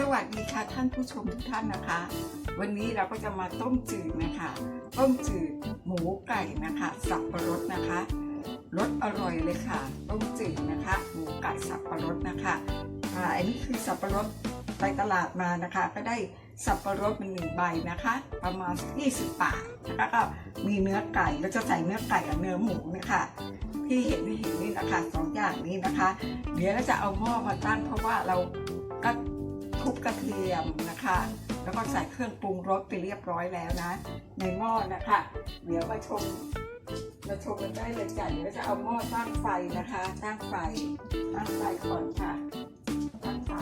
สวัสดีค่ะท่านผู้ชมทุกท่านนะคะ วันนี้เราก็จะมาต้มจืดนะคะ ต้มจืดหมูไก่นะคะ สับปะรดนะคะรสอร่อยเลยค่ะ ต้มจืดนะคะ หมูไก่สับปะรดนะคะอ่าอันนี้คือสับปะรดไปตลาดมานะคะ ก็ได้สับปะรดเป็นหนึ่งใบนะคะ ประมาณ 20 บาทนะคะก็มีเนื้อไก่แล้วจะใส่เนื้อไก่กับเนื้อหมูนะคะที่เห็นที่เห็นนี่นะคะสองอย่างนี้นะคะ เดี๋ยวเราจะเอาหม้อมาตั้งเพราะว่าเราก็ ทุบกระเทียมนะคะ แล้วก็ใส่เครื่องปรุงรสไปเรียบร้อยแล้วนะ ในหม้อนะคะ เดี๋ยวมาชมมาชมกันได้เลยจ้ะเดี๋ยวจะเอาหม้อตั้งไฟนะคะตั้งไฟตั้งไฟก่อนค่ะตั้งไฟ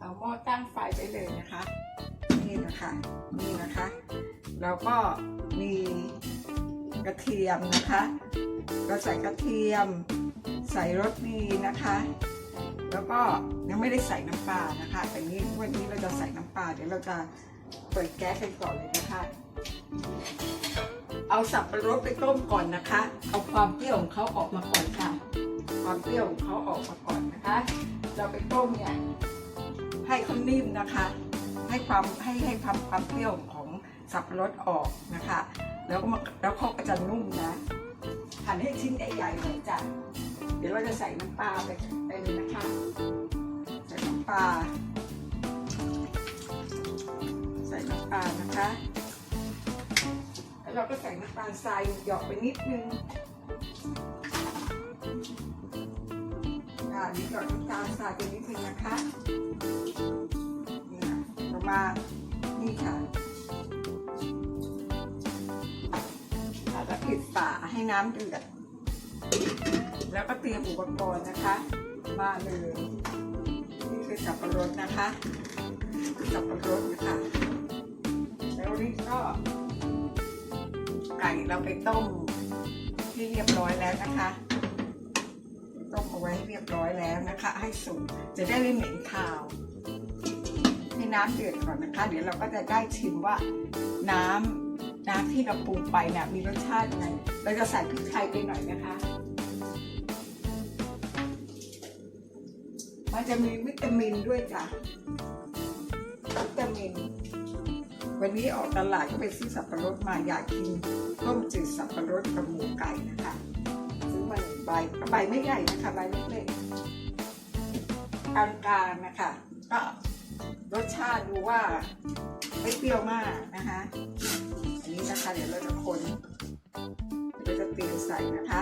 เอาหม้อตั้งไฟไปเลยนะคะ นี่นะคะนี่นะคะ แล้วก็มีกระเทียมนะคะ เราใส่กระเทียม ใส่รสดีนะคะ แล้วก็ยังไม่ได้ใส่น้ำปลานะคะแต่นี้วันนี้เราจะใส่น้ำปลาเดี๋ยวเราจะเปิดแก๊สกันก่อนเลยนะคะ เอาสับปะรดไปต้มก่อนนะคะ เอาความเปรี้ยวของเขาออกมาก่อนค่ะ ความเปรี้ยวของเขาออกมาก่อนนะคะ เราไปต้มเนี่ยให้เขานิ่มนะคะ ให้ความให้ให้ความความเปรี้ยวของสับปะรดออกนะคะ แล้วก็แล้วเขาก็จะนุ่มนะ หั่นให้ชิ้นใหญ่ๆหน่อยจ้ะเดี๋ยวเราจะใส่น้ำปลาไปไปเลยนะคะใส่น้ำปลาใส่น้ำปลานะคะ แล้วเราก็ใส่น้ำตาลทรายหยอกไปนิดนึงอ่านี่หยอกน้ำตาลทรายไปนิดนึงนะคะนี่นะต่อมาณนี่ค่ะ ปิดฝาให้น้ำเดือด แล้วก็เตรียมอุปกรณ์นะคะ มาเลยนี่คือสับปะรดนะคะ สับปะรดนะคะแล้วนี่ก็ไก่เราไปต้มที่เรียบร้อยแล้วนะคะต้มเอาไว้เรียบร้อยแล้วนะคะ ให้สุกจะได้ไม่เหม็นคาวให้น้ำเดือดก่อนนะคะ เดี๋ยวเราก็จะได้ชิมว่าน้ำ น้ำที่เราปรุงไปเนี่ยมีรสชาติยังไงเราจะใส่พริกไทยไปหน่อยนะคะ มันจะมีวิตามินด้วยจ้ะวิตามิน วันนี้ออกตลาดก็ไปซื้อสับปะรดมาอยากกินต้มจืดสับปะรดกับหมูไก่นะคะซื้อมาหนึ่งใบใบไม่ใหญ่นะคะใบเล็กๆกลางๆนะคะ ก็รสชาติดูว่าไม่เปรี้ยวมากนะคะ นนี้นะคะ เดี๋ยวเราจะคนเดี๋ยวเราจะเตรียมใส่นะคะ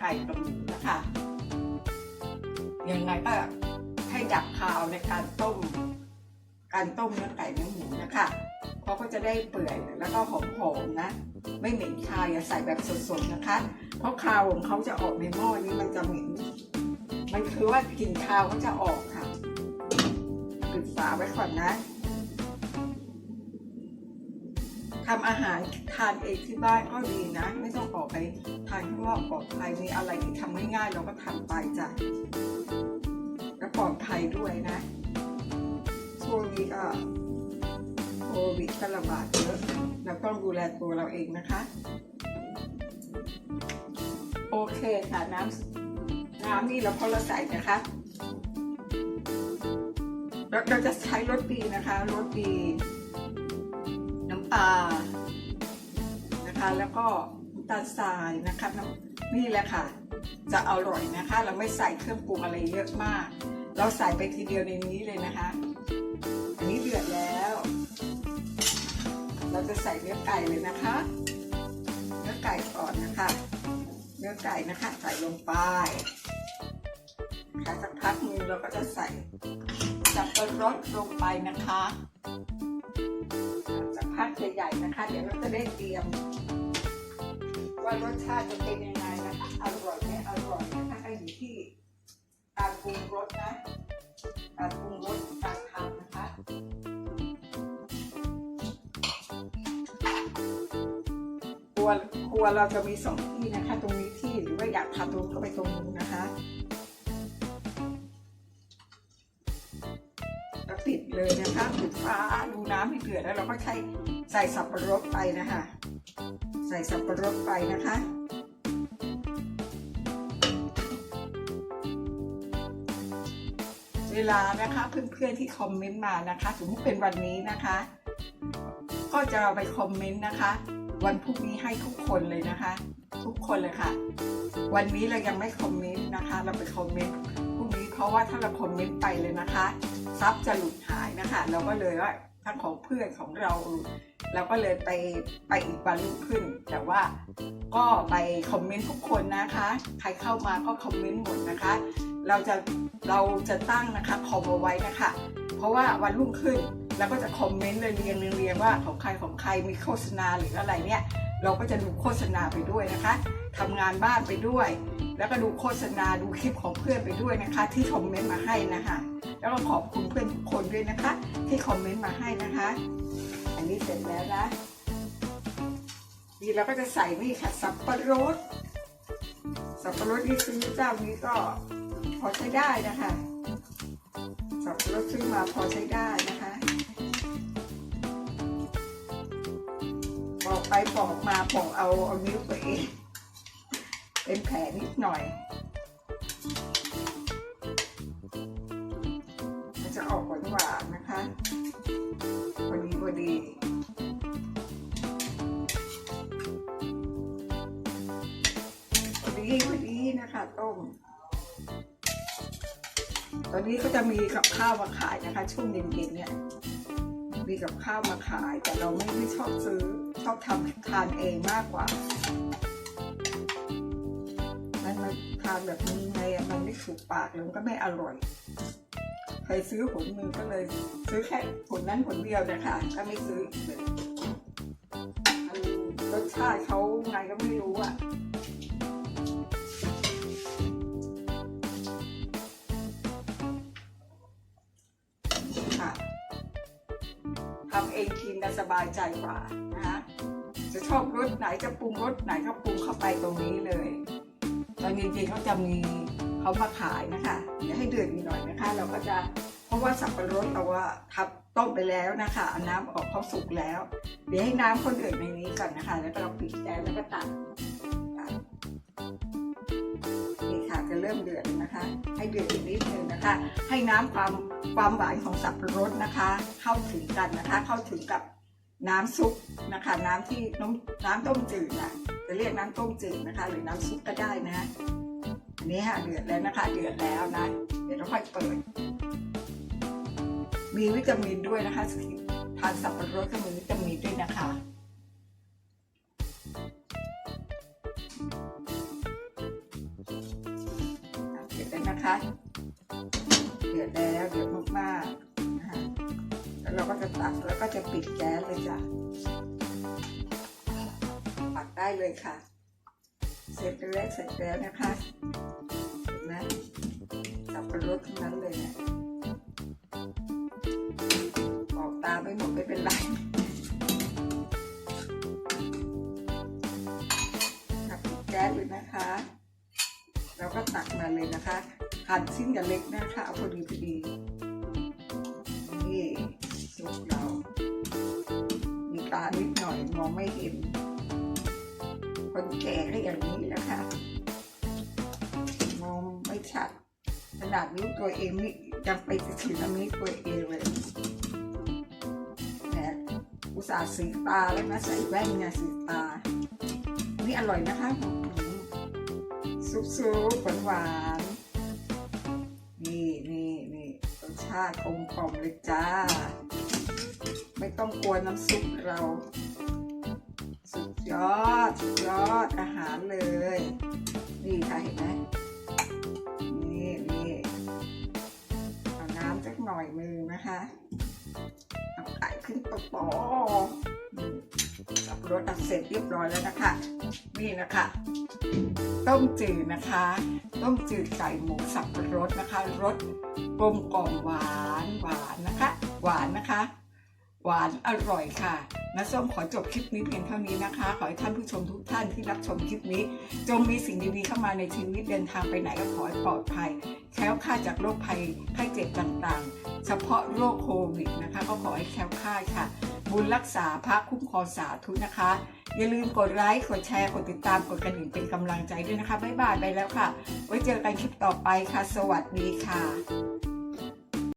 ไก่กับหมูนะคะยังไงก็ให้ดับคาวในการต้ม การต้มเนื้อไก่เนื้อหมูนะคะเพราะก็จะได้เปื่อยแล้วก็หอมๆนะ ไม่เหม็นคาวอย่าใส่แบบสดๆนะคะ เพราะคาวของเขาจะออกในหม้อนี้มันจะเหม็นมันคือว่ากลิ่นคาวเขาจะออกค่ะปิดฝาไว้ก่อนนะ ทำอาหารทานเองที่บ้านก็ดีนะ ไม่ต้องออกไปทานข้างนอกปลอดภัยมีอะไรที่ทำง่ายๆเราก็ทำไปจ้ะและปลอดภัยด้วยนะช่วงนี้ก็โควิดก็ระบาดเยอะเราต้องดูแลตัวเราเองนะคะ โอเคค่ะน้ำน้ำนี่เราพอเราใส่นะคะเราเราจะใช้รสดีนะคะรสดี น้ำปลานะคะ แล้วก็น้ำตาลทรายนะคะน,นี่แหละค่ะ จะอร่อยนะคะ เราไม่ใส่เครื่องปรุงอะไรเยอะมาก เราใส่ไปทีเดียวในนี้เลยนะคะ อันนี้เดือดแล้ว เราจะใส่เนื้อไก่เลยนะคะ เนื้อไก่ก่อนนะคะ เนื้อไก่นะคะ ใส่ลงไปค่ะสักพักนึงเราก็จะใส่สับปะรดลงไปนะคะ พักใหญ่ๆนะคะ เดี๋ยวเราจะได้เตรียม ว่ารสชาติจะเป็นยังไงนะคะอร่อยไหมอร่อยนะคะอยู่ที่การปรุงรสนะ การปรุงรสการทำนะคะครัวครัวเราจะมีสองที่นะคะตรง น้ำให้เดือดแล้วเราก็ใช้ใส่สับประรดไปนะคะ ใส่สับประรดไปนะคะเวลานะคะเพื่อนๆที่คอมเมนต์มานะคะสมมติเป็นวันนี้นะคะ ก็จะเอาไปคอมเมนต์นะคะ วันพรุ่งนี้ให้ทุกคนเลยนะคะ ทุกคนเลยค่ะ วันนี้เรายังไม่คอมเมนต์นะคะ เราไปคอมเมนต์พรุ่งนี้เพราะว่าถ้าเราคอมเมนต์ไปเลยนะคะทรัพย์จะหลุดหายนะคะ เราก็เลยว่า ทั้งของเพื่อนของเราเราก็เลยไปไปอีกวันรุ่งขึ้น แต่ว่าก็ไปคอมเมนต์ทุกคนนะคะ ใครเข้ามาก็คอมเมนต์หมดนะคะ เราจะเราจะตั้งนะคะคอมเอาไว้นะคะ เพราะว่าวันรุ่งขึ้นเราก็จะคอมเมนต์เลยเรียงเรียงเรียงว่าของใครของใครมีโฆษณาหรืออะไรเนี่ย เราก็จะดูโฆษณาไปด้วยนะคะทำงานบ้านไปด้วย แล้วก็ดูโฆษณาดูคลิปของเพื่อนไปด้วยนะคะ ที่คอมเมนต์มาให้นะคะ แล้วก็ขอบคุณเพื่อนทุกคนด้วยนะคะ ที่คอมเมนต์มาให้นะคะ อันนี้เสร็จแล้วนะนี่เราก็จะใส่นี่ค่ะสับปะรด สับปะรดที่ซื้อเจ้านี้ก็พอใช้ได้นะคะ สับปะรดซื้อมาพอใช้ได้นะคะปอกไปปอกมาปอกเอาเอานิ้วตัวเองเป็นแผลนิดหน่อย ตอนนี้ก็จะมีกับข้าวมาขายนะคะ ช่วงเย็นๆเนี่ยมีกับข้าวมาขาย แต่เราไม่ไม่ชอบซื้อชอบทำทานเองมากกว่า มันมาทานแบบนี้ไงมันไม่ถูกปากเลยมันก็ไม่อร่อยเคยซื้อผลหนึ่งก็เลย ซื้อแค่ผลนั้นผลเดียวนะคะก็ไม่ซื้ออีกเลยรสชาติเขา สบายใจกว่านะคะจะชอบรสไหนจะปรุงรสไหนก็ปรุงเข้าไปตรงนี้เลยตอนเย็นๆเขาจะมีเขามาขายนะคะเดี๋ยวให้เดือดอีหน่อยนะคะ เราก็จะเพราะว่าสับปะรดเราว่าทับต้มไปแล้วนะคะน้ำออกเขาสุกแล้ว เดี๋ยวให้น้ำคนเดือดในนี้ก่อนนะคะ แล้วก็เราปิดแก๊สแล้วก็ตักนี่ค่ะจะเริ่มเดือดนะคะ ให้เดือดอีกนิดนึงนะคะ ให้น้ำความความหวานของสับปะรดนะคะ เข้าถึงกันนะคะ เข้าถึงกับ น้ำซุปนะคะ น้ำที่น้ำน้ำต้มจืดน่ะจะเรียกน้ำต้มจืดนะคะ หรือน้ำซุปก็ได้นะอันนี้ค่ะเดือดแล้วนะคะ เดือดแล้วนะ เดี๋ยวเราค่อยเปิด มีวิตามินด้วยนะคะทานสับปะรดก็มีวิตามินด้วยนะคะ เลยค่ะ เสร็จแล้วเสร็จแล้วนะคะเห็นไหมสับปะรดทั้งนั้นเลยเนี่ยบอกตาไม่หมดไม่เป็นไรค่ะปิดแก๊สเลยนะคะ เราก็ตักมาเลยนะคะหั่นชิ้นอย่าเล็กนะคะเอาพอดีพอดีนี่ซุปเรา มีตานิดหน่อยมองไม่เห็น คนแก่ก็อย่างนี้แหละคะมองไม่ชัดขนาดนิ้วตัวเองนี่ยังไปถึงอันนี้ตัวเองเลยแหมอุตส่าห์สีตาแล้วนะใส่แว่นไงสีตา นี่อร่อยนะคะซุปซุปหวานหวานๆนี่นี่นี่รสชาติกลมกล่อมเลยจ้า ไม่ต้องกลัวน้ำซุปเรา สุดยอดสุดยอดอาหารเลย นี่ค่ะเห็นไหมนี่นี่เอาน้ำสักหน่อยมือนะคะเอาไก่ขึ้นปะปออืมสับรดอักเสร็จเรียบร้อยแล้วนะคะ นี่นะคะ ต้มจืดนะคะ ต้มจืดไก่หมูสับปะรดนะคะรสกลมกล่อมหวานหวานนะคะ หวานนะคะ หวานอร่อยค่ะน้าส้มขอจบคลิปนี้เพียงเท่านี้นะคะ ขอให้ท่านผู้ชมทุกท่านที่รับชมคลิปนี้ จงมีสิ่งดีๆเข้ามาในชีวิตเดินทางไปไหนก็ขอให้ปลอดภัยแคล้วคลาดจากโรคภัยไข้เจ็บต่างๆ เฉพาะโรคโควิดนะคะ ก็ขอให้แคล้วคลาดค่ะ บุญรักษาพระคุ้มครองสาธุนะคะ อย่าลืมกดไลค์กดแชร์กดติดตามกดกระดิ่งเป็นกำลังใจด้วยนะคะบ๊ายบายไปแล้วค่ะ ไว้เจอกันคลิปต่อไปค่ะ สวัสดีค่ะ